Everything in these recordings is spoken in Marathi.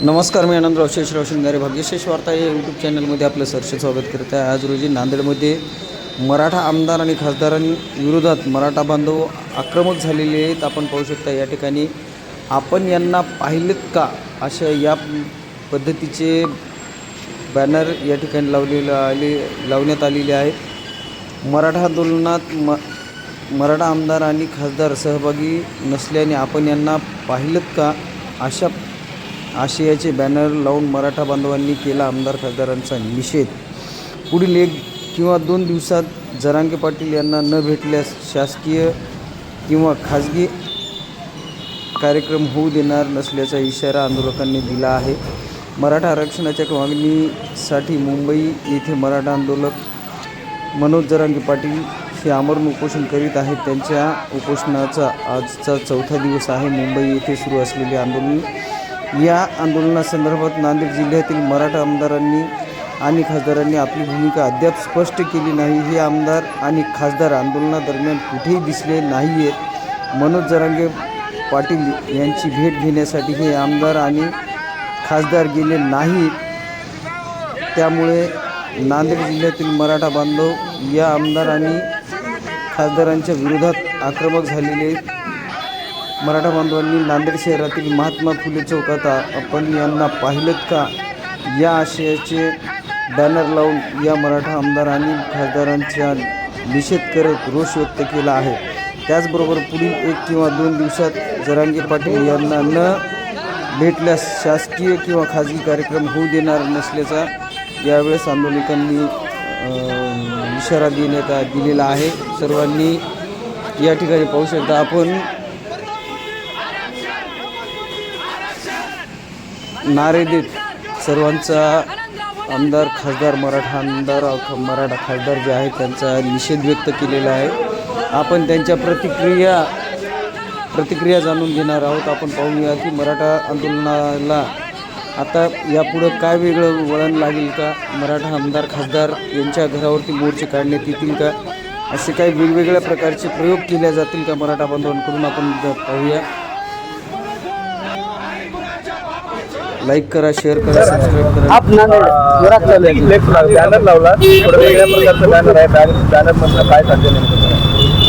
नमस्कार मी आनंदराव अवशेष रोशनगारे भाग्यशेष वार्ता या यूट्यूब चॅनलमध्ये आपलं सरसे स्वागत करत आहे. आज रोजी नांदेडमध्ये मराठा आमदार आणि खासदारांविरोधात मराठा बांधव आक्रमक झालेले आहेत. आपण पाहू शकता या ठिकाणी आपण यांना पाहिलेत का? अशा या पद्धतीचे बॅनर या ठिकाणी लावलेलं आले लावण्यात आलेले आहेत. मराठा आंदोलनात म मराठा आमदार आणि खासदार सहभागी नसल्याने आपण यांना पाहिलंत का? अशा आशयाचे बॅनर लावून मराठा बांधवांनी केला आमदार खासदारांचा निषेध. पुढील एक किंवा दोन दिवसात जरांगे पाटील यांना न भेटल्यास शासकीय किंवा खाजगी कार्यक्रम होऊ देणार नसल्याचा इशारा आंदोलकांनी दिला आहे. मराठा आरक्षणाच्या मागणीसाठी मुंबई येथे मराठा आंदोलक मनोज जरांगे पाटील हे आमरण उपोषण करीत आहेत. त्यांच्या उपोषणाचा आजचा चौथा दिवस आहे. मुंबई येथे सुरू असलेले आंदोलन या आंदोलनासंदर्भात नांदेड जिल्ह्यातील मराठा आमदारांनी आणि खासदारांनी आपली भूमिका अद्याप स्पष्ट केली नाही. हे आमदार आणि खासदार आंदोलनादरम्यान कुठेही दिसले नाही आहेत मनोज जरांगे पाटील यांची भेट घेण्यासाठी हे आमदार आणि खासदार गेले नाहीत त्यामुळे नांदेड जिल्ह्यातील मराठा बांधव या आमदार आणि खासदारांच्या विरोधात आक्रमक झालेले आहेत. मराठा बांधवांनी नांदेड शहरातील महात्मा फुले चौकात आपण यांना पाहिलं का? या आशयाचे बॅनर लावून या मराठा आमदार आणि खासदारांचा निषेध करत रोष व्यक्त केला आहे. त्याचबरोबर पुढील एक किंवा दोन दिवसात जरांगे पाटील यांना न भेटल्यास शासकीय किंवा खाजगी कार्यक्रम होऊ देणार नसल्याचा यावेळेस आंदोलकांनी इशारा देण्यात दिलेला आहे. सर्वांनी या ठिकाणी पाहू शकता आपण नारे देत सर्वांचा आमदार खासदार मराठा आमदार मराठा खासदार जे आहेत त्यांचा निषेध व्यक्त केलेला आहे. आपण त्यांच्या प्रतिक्रिया प्रतिक्रिया जाणून घेणार आहोत. आपण पाहूया की मराठा आंदोलनाला आता यापुढं काय वेगळं वळण लागेल का? मराठा आमदार खासदार यांच्या घरावरती मोर्चे काढण्यात येतील का? असे काही वेगवेगळ्या प्रकारचे प्रयोग केले जातील का मराठा बांधवांकडून? आपण पाहूया. लाईक करा शेअर करा सबस्क्राईब करा. आप नांदेड जोरात चालू आहे. बॅनर लावला. थोडं वेगळ्या प्रकारचं बॅनर आहे. बॅनर बॅनर मधलं काय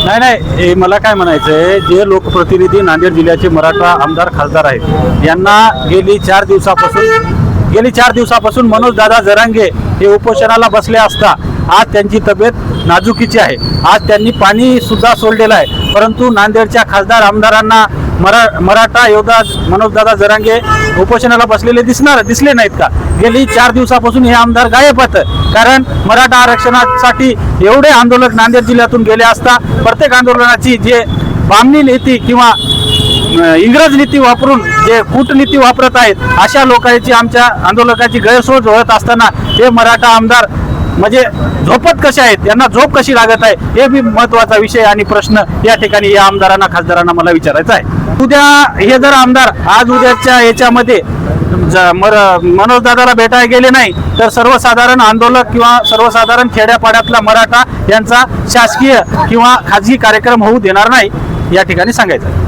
नाही नाही हे मला काय म्हणायचं आहे जे लोकप्रतिनिधी नांदेड जिल्ह्याचे मराठा आमदार खासदार आहेत यांना गेली चार दिवसापासून गेली चार दिवसापासून मनोज दादा जरांगे हे उपोषणाला बसले असता आज त्यांची तब्येत नाजुकीची आहे. आज त्यांनी पाणी सुद्धा सोडलेलं आहे. परंतु नांदेडच्या खासदार आमदारांना मरा मराठा योद्धा मनोजदादा जरांगे उपोषणाला बसलेले दिसणार दिसले नाहीत का? गेली चार दिवसापासून हे आमदार गायब आहेत. कारण मराठा आरक्षणासाठी एवढे आंदोलक नांदेड जिल्ह्यातून गेले असता प्रत्येक आंदोलनाची जे बामणी नीती किंवा इंग्रज नीती वापरून जे कूटनीती वापरत आहेत अशा लोकांची आमच्या आंदोलकाची गैरसोय होत असताना हे मराठा आमदार म्हणजे झोपत कसे आहेत? यांना झोप कशी लागत आहे? हे बी महत्त्वाचा विषय आणि प्रश्न या ठिकाणी या आमदारांना खासदारांना मला विचारायचा आहे. उद्या हे जर आमदार आज उद्याच्या याच्यामध्ये मर मनोज दादाला भेटायला गेले नाही तर सर्वसाधारण आंदोलक किंवा सर्वसाधारण खेड्यापाड्यातला मराठा यांचा शासकीय किंवा खाजगी कार्यक्रम होऊ देणार नाही या ठिकाणी सांगायचं आहे.